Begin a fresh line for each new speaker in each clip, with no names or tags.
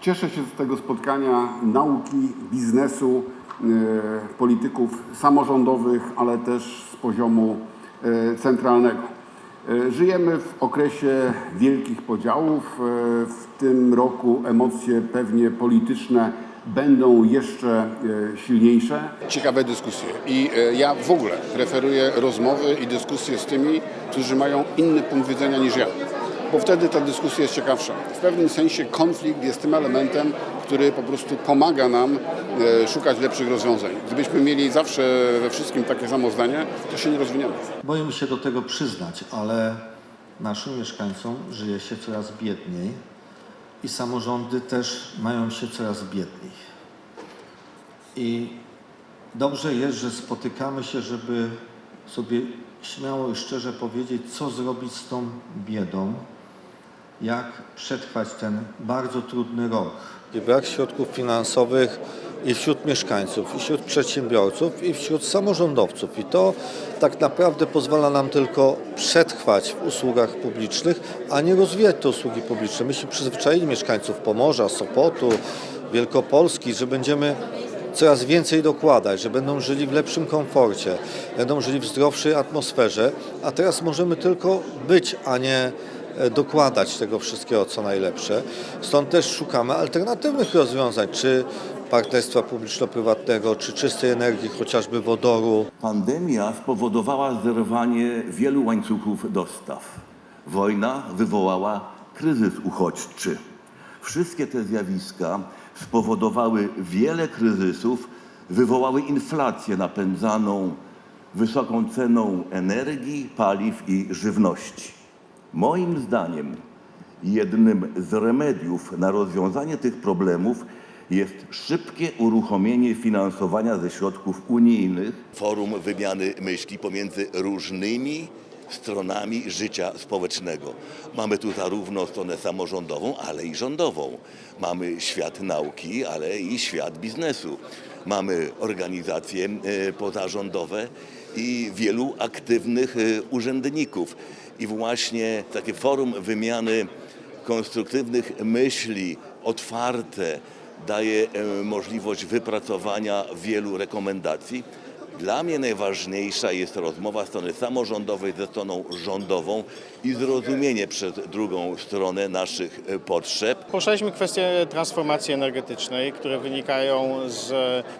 Cieszę się z tego spotkania nauki, biznesu, e, polityków samorządowych, ale też z poziomu e, centralnego. E, Żyjemy w okresie wielkich podziałów. W tym roku emocje pewnie polityczne będą jeszcze silniejsze.
ciekawe dyskusje. I ja w ogóle preferuję rozmowy i dyskusje z tymi, którzy mają inny punkt widzenia niż ja. Bo wtedy ta dyskusja jest ciekawsza. W pewnym sensie konflikt jest tym elementem, który po prostu pomaga nam e, szukać lepszych rozwiązań. Gdybyśmy mieli zawsze we wszystkim takie samo zdanie, to się nie rozwiniemy.
Boję się do tego przyznać, ale naszym mieszkańcom żyje się coraz biedniej i samorządy też mają się coraz biedniej. I dobrze jest, że spotykamy się, żeby sobie śmiało i szczerze powiedzieć, co zrobić z tą biedą, jak przetrwać ten bardzo trudny rok. Brak środków finansowych i wśród mieszkańców, i wśród przedsiębiorców, i wśród samorządowców. I to tak naprawdę pozwala nam tylko przetrwać w usługach publicznych, a nie rozwijać te usługi publiczne. Myśmy przyzwyczaili mieszkańców Pomorza, Sopotu, Wielkopolski, że będziemy coraz więcej dokładać, że będą żyli w lepszym komforcie, będą żyli w zdrowszej atmosferze, a teraz możemy tylko być, a nie dokładać tego wszystkiego, co najlepsze. Stąd też szukamy alternatywnych rozwiązań, czy partnerstwa publiczno-prywatnego, czy czystej energii, chociażby wodoru.
Pandemia spowodowała zerwanie wielu łańcuchów dostaw. Wojna wywołała kryzys uchodźczy. Wszystkie te zjawiska spowodowały wiele kryzysów, wywołały inflację napędzaną wysoką ceną energii, paliw i żywności. Moim zdaniem jednym z remediów na rozwiązanie tych problemów jest szybkie uruchomienie finansowania ze środków unijnych.
Forum wymiany myśli pomiędzy różnymi stronami życia społecznego. Mamy tu zarówno stronę samorządową, ale i rządową. Mamy świat nauki, ale i świat biznesu. Mamy organizacje e, pozarządowe i wielu aktywnych e, urzędników. I właśnie takie forum wymiany konstruktywnych myśli, otwarte, daje e, możliwość wypracowania wielu rekomendacji. Dla mnie najważniejsza jest rozmowa strony samorządowej ze stroną rządową i zrozumienie przez drugą stronę naszych e, potrzeb.
Poruszaliśmy kwestie transformacji energetycznej, które wynikają z,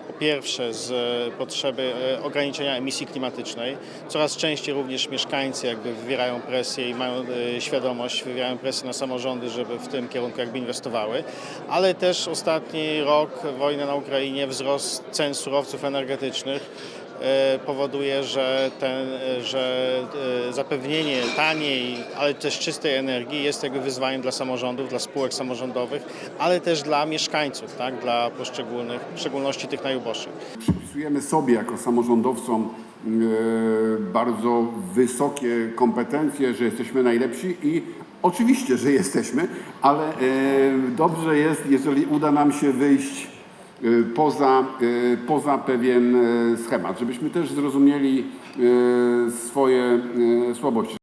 po pierwsze z potrzeby e, ograniczenia emisji klimatycznej. Coraz częściej również mieszkańcy jakby wywierają presję i mają e, świadomość, wywierają presję na samorządy, żeby w tym kierunku jakby inwestowały. Ale też ostatni rok, wojna na Ukrainie, wzrost cen surowców energetycznych powoduje, że, ten, e, że e, zapewnienie taniej, ale też czystej energii jest jakby wyzwaniem dla samorządów, dla spółek samorządowych, ale też dla mieszkańców, tak, dla poszczególnych, w szczególności tych najuboższych.
Przypisujemy sobie jako samorządowcom e, bardzo wysokie kompetencje, że jesteśmy najlepsi i oczywiście, że jesteśmy, ale e, dobrze jest, jeżeli uda nam się wyjść e, poza, e, poza pewien e, schemat, żebyśmy też zrozumieli swoje słabości.